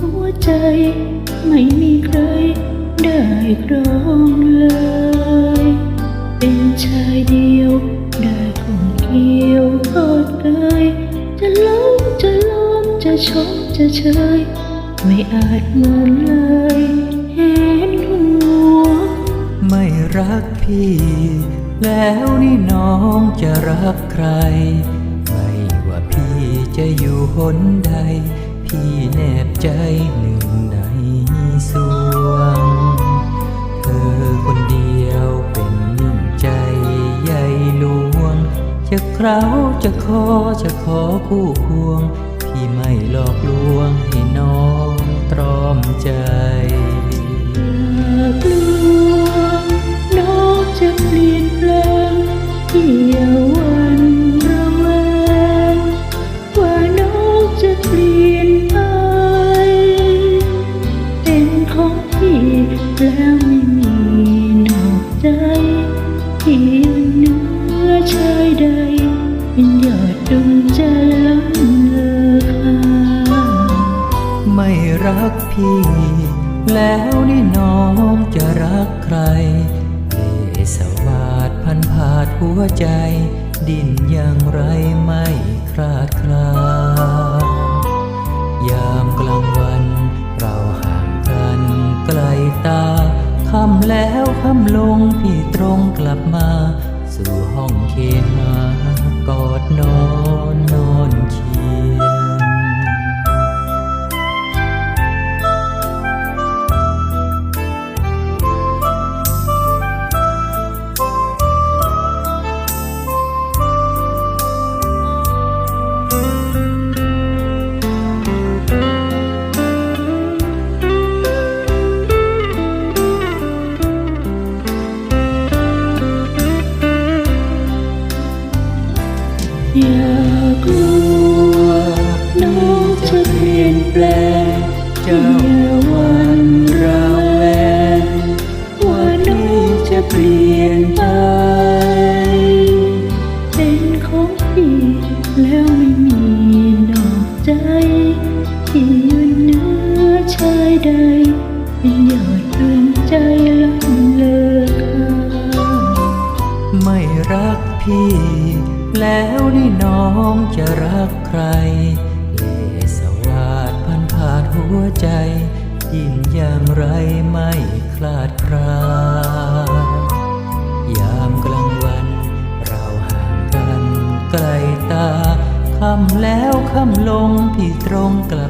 หัวใจ ไม่มีใครได้ครองเลย เป็นชายเดียว ได้ของเกี่ยวทอดกายจะล้มจะล้มจะชกจะเชย ไม่อาจเมินเลยแหนหัว ไม่รักพี่ แล้วนี่น้องจะรักใคร ไม่ว่าพี่จะอยู่หนใด พี่แนบใจหนึ่งในสวง เธอคนเดียวเป็นยิ่งใจใหญ่หลวง จะเคร้าจะขอจะขอคู่ควงพี่ไม่หลอกลวงให้น้องตรอมใจ แล้วไม่มีนอกใจที่ยู่เหนือชายใดเป็นยอดดวงใจล้ำเลอค่าไม่รักพี่ แล้วนี่น้องจะรักใครเอสวาดพันผาดหัวใจ ดินอย่างไรไม่ คำลงพี่ตรงกลับมา สู่ห้องเคหากอดนอน อย่ากลัวน้องจะเปลี่ยนแปลงเจ้าวันเระแวงว่าน้องจะเปลี่ยนไป เป็นของพี่แล้วไม่มีนอกใจที่ยู่เหนือชายใด ไม่รักพี่ แล้วนี่น้องจะรักใคร เลสวาดพันผาดหัวใจ ยินอย่างไรไม่คลาดคลายามกลางวัน เราห่างกันไกลตาคำแล้วคำลงพี่ตรงกลับ